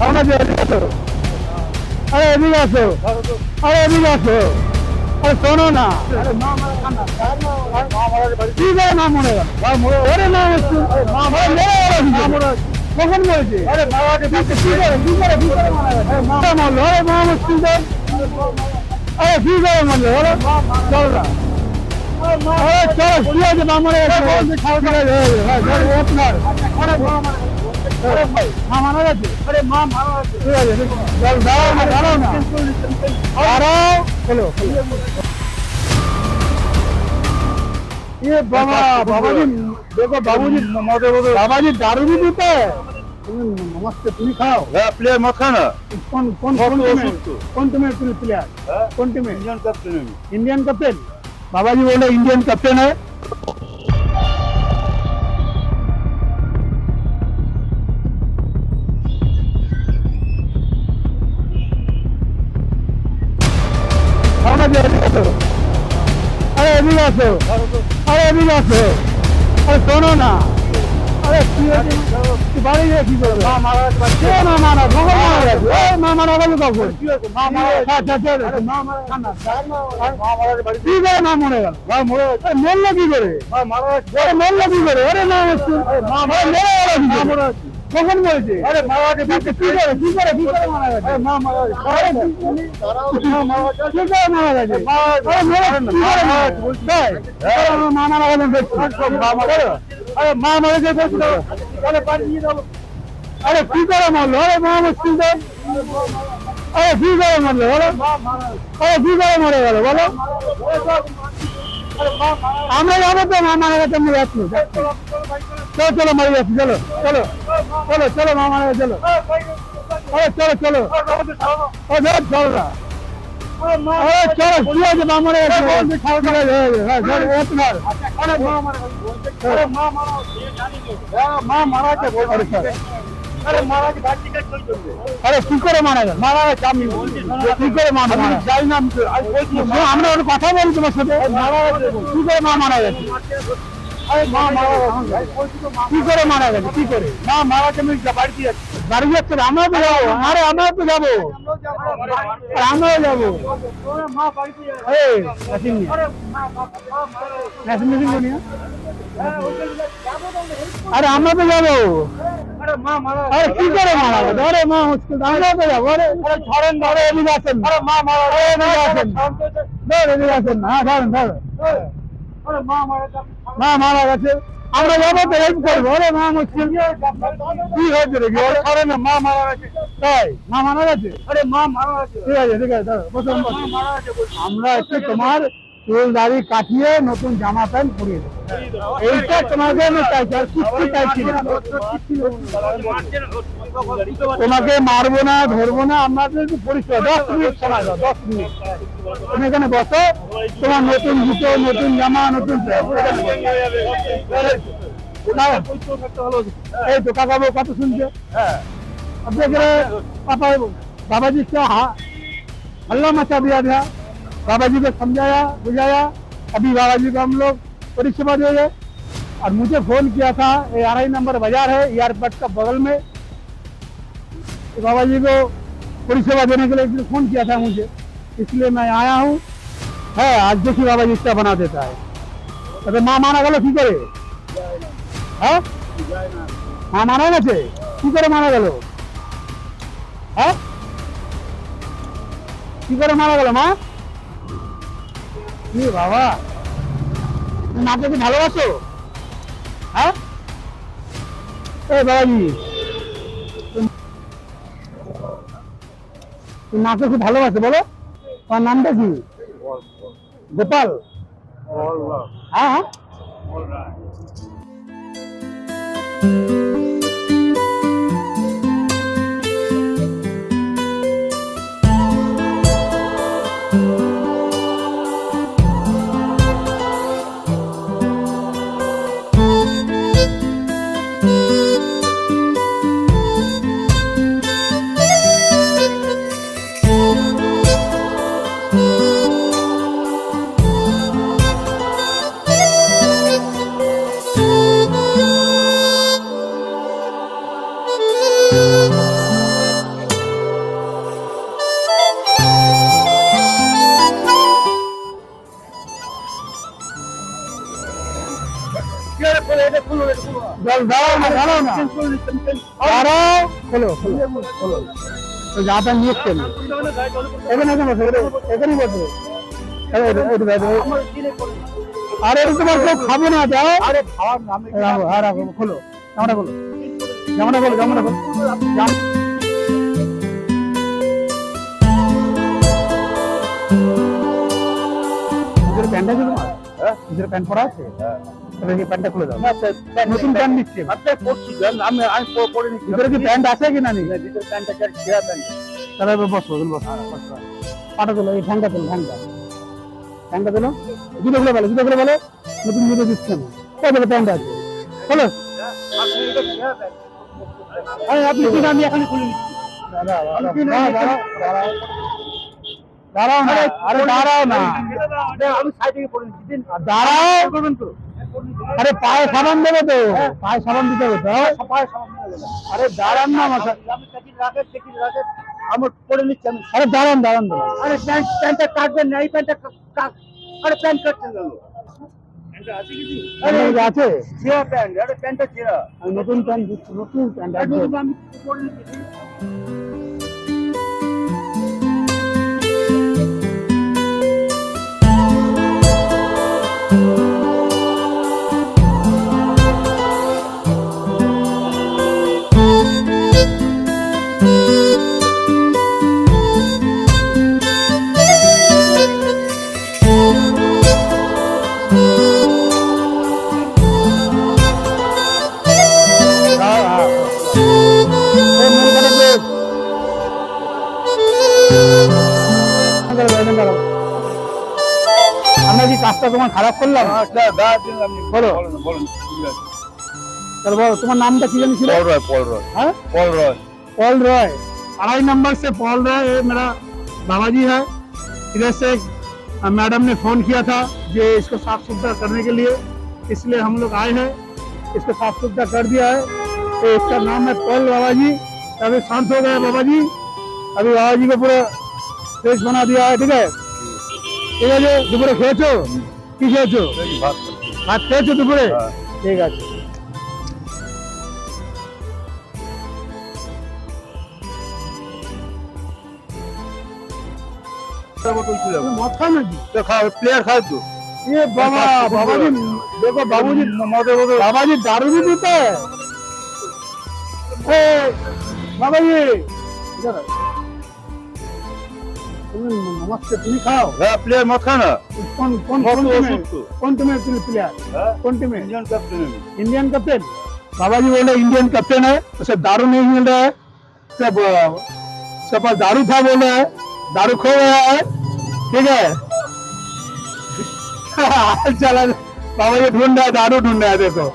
যে এদিকে আরে এদিকে আসো আরে এদিকে আসো আরে শোনো না কি করে মা মরে গেল ওরে মরে কখন আরে মা কি করে কি করে কি করে মরলো আরে মা হচ্ছে আরে কি করে মরলো ওরে চল না চল কি আছে মা মরে গেছে খাওয়া গেছে আপনার ये बाबा बाबा जी देखो बाबू जी बाबा जी दारू भी पीते हैं नमस्ते तुम्ही खाओ प्लेयर मत खाना कौन कौन कौन कौन तुम्हें प्लेयर कौन तुम्हें इंडियन कैप्टन इंडियन कैप्टन बाबा जी बोले इंडियन कैप्टन है আরে এদিকে আসো। আরে এদিকে আসো। আরে শোনো না। আরে কি তুই বাড়ি গিয়ে কি করবে? মা মারা গেছে মা মারা কখন মারা গেছে। এই মা মারা গেল কখন? মা মারা গেছে। মা মারা কান্না মা মারা গেছে কি করে মা মরে গেল? মা মরে গেছে। মরলো কি করে? মা মারা মরলো কি করে? আরে মা মরে মরে গেল? মা মারা কখন আরে মারা গেছে কি করে কি করে কি করে মারা গেছে? মা মারা গেছে। আরে মা মারা গেছে। কি করে মারা গেছে? মা মারা গেছে। দেখছি মা মারা আরে মা মারা গেছে। যাব। আরে কি করে মারলো? আরে মা মুশকিল দেয় আরে কি করে মারলো? বলো। আরে কি করে মরে গেল? বলো। আমরা যাব তো মা মারা গেছে আমরা যাচ্ছি চলো চলো মারি যাচ্ছি চলো চলো চলো চলো মা মারা গেছে চলো চলো চলো ও ধর চলো না চলো কি আছে মা মারা হয়ে হ্যাঁ মা মারা মা মারা আরে কি করে মারা গেল? মারা গেছে আমি কি করে মারা না আমরা ওর কথা বলি তোমার সাথে। কি করে মা মারা গেছে? আরে মা মারা গেছে। কি করে মারা গেছে? কি করে? মা মারা আমি বাড়ি যাচ্ছি। বাড়ি যাচ্ছে আমরা তো যাব। আরে আমরা তো যাব। আমরাও যাব? আরে আমরা তো যাব। আরে কি করে মারা গেছে মা মুশকিল আমরা তো যাব আরে ধরেন ধরে এদিকে আসেন আরে মা মারা এদিকে আসেন ধর এদিকে আসেন হ্যাঁ ধরেন ধরেন মা মারা গেছে আমরা যাব তো হেল্প করব আরে মা মুশকিল কি হয়েছে রে কি আরে না মা মারা গেছে তাই মা মারা গেছে আরে মা মারা গেছে ঠিক আছে ঠিক আছে ধরো, বসুন বসুন। আমরা একটু তোমার চুল দাড়ি কাটিয়ে নতুন জামা প্যান্ট পরিয়ে দেবো। এইটা তোমাকে আমি চাইছি আর কিচ্ছু চাইছি না। তোমাকে মারবো না, ধরবো না আপনাদের পরিচয়। দশ মিনিট সময় দাও, দশ মিনিট। তুমি এখানে বসো, তোমার নতুন জুতো, নতুন জামা, নতুন এই দোকান কাকাবো কত শুনছে। আপনাকে বাবাজি হা, আল্লাহ মাচা দিয়া দেয়া। बाबा जी को समझाया, बुझाया। अभी बाबा जी को हम लोग परिक्रमा दे गए और मुझे फ़ोन किया था ग्यारह नंबर बाज़ार है एयरपोर्ट का बगल में। तो बाबा जी को परिसेवा देने के लिए फ़ोन किया था मुझे। इसलिए मैं आया हूँ। है, आज देखिए बाबा जी इसका बना देता है। अरे माँ माना गलो की करे। है? माँ माना ना थे की करे माना गलो है? हाँ? की करे माना गलो माँ? কি বাবা তুমি মাকে কি ভালোবাসো? হ্যাঁ? এ বাবাজি মাকে খুব ভালোবাসো বলো। তোমার নামটা কি? গোপাল। হ্যাঁ হ্যাঁ। দাঁড়াও না দাঁড়াও না। দাঁড়াও খোলো খোলো খোলো। তো এখানে এখানে বসো এখানে- বসো আরে তোমার কেউ খাবে না দাও আরে খাওয়ার নামে রাখো আর খোলো। জামাটা খোলো। জামাটা খোলো জামাটা খোলো। নিজের প্যান্ট আছে তোমার? হ্যাঁ? প্যান্ট পরা আছে? তাহলে এই প্যান্টটা খুলে দাও না, স্যার, নতুন প্যান্ট দিচ্ছে আচ্ছা, পরছি, জান, আমি আমি পরে নিচ্ছি। ভিতরে কি প্যান্ট আছে কি না নেই ভিতরে প্যান্টটা কি আর প্যান্ট? তাহলে এবার বসো বসো বসো। পাটা তোলো এই ফ্যানটা তোলো ফ্যানটা ফ্যানটা তোলো জুতো খুলে বলো জুতো খুলে বলো নতুন জুতো দিচ্ছে না কত প্যান্ট আছে বলো আপনি এটা ছেঁড়া প্যান্ট। আরে আপনি কি আমি এখানে খুলে নিচ্ছি দাঁড়াও না আরে দাঁড়াও না আমি সাইড নিচ্ছি। দাঁড়াও করবেন তো? আরে পায়ে সাবান দেবে তো। পায়ে সাবান দিতে হবে তো। গেল। আরে দাঁড়ান না আমার সাথে। আমি চেকিং রাখে, চেকিং আমি পরে নিচ্ছি আমি। আরে দাঁড়ান দাঁড়ান আরে প্যান্ট প্যান্টটা কাটবেন না এই প্যান্টটা আরে প্যান্ট কাটছেন কেন আছে ছেঁড়া প্যান্ট আরে প্যান্টটা নতুন প্যান্ট নতুন প্যান্ট আমি আমরা কি কাজটা তোমার খারাপ করলাম আচ্ছা দাঁড়া দিন আপনি বলো। বলুন বলুন ঠিক আছে তাহলে বলো তোমার নামটা কি জানি ছিল पॉल रॉय पॉल रॉय हाँ? पॉल रॉय पॉल रॉय अढ़ाई नंबर से पॉल रॉय ये मेरा बाबा जी है इधर से अ, मैडम ने फोन किया था ये इसको साफ सुथरा करने के लिए इसलिए हम लोग आए हैं इसको साफ सुथरा कर दिया है तो इसका नाम है पॉल बाबा जी अभी शांत हो गए बाबा जी अभी बाबा जी को पूरा फ्रेश बना दिया है ठीक है ঠিক আছে দুপুরে খেয়েছো কি খেয়েছো बात ভাত খেয়েছো দুপুরে হ্যাঁ। ঠিক আছে बोतल ছিল মদ খাও নাকি তো খাও প্লেয়ার খাও তো ये बाबा बाबा जी देखो बाबू जी মদে মদে बाबा जी दारू भी पीते हैं ए, बाबा जी इधर आओ। তুমি নমস্তে তুমি খাও হ্যাঁ প্লেয়ার মদ খা না কোন কোন মদ কোন তো টিমে ওষুধ তো। কোন টিমে प्लेयर হ্যাঁ कौन टीम है इंडियन कैप्टन है इंडियन कैप्टन बाबा जी बोले इंडियन कैप्टन है उसे दारू नहीं मिल रहा है सब अ, सब पास दारू था बोल रहा है दारू खो गया है ठीक है चला बाबा जी ढूंढ रहा है दारू ढूंढ रहा है देखो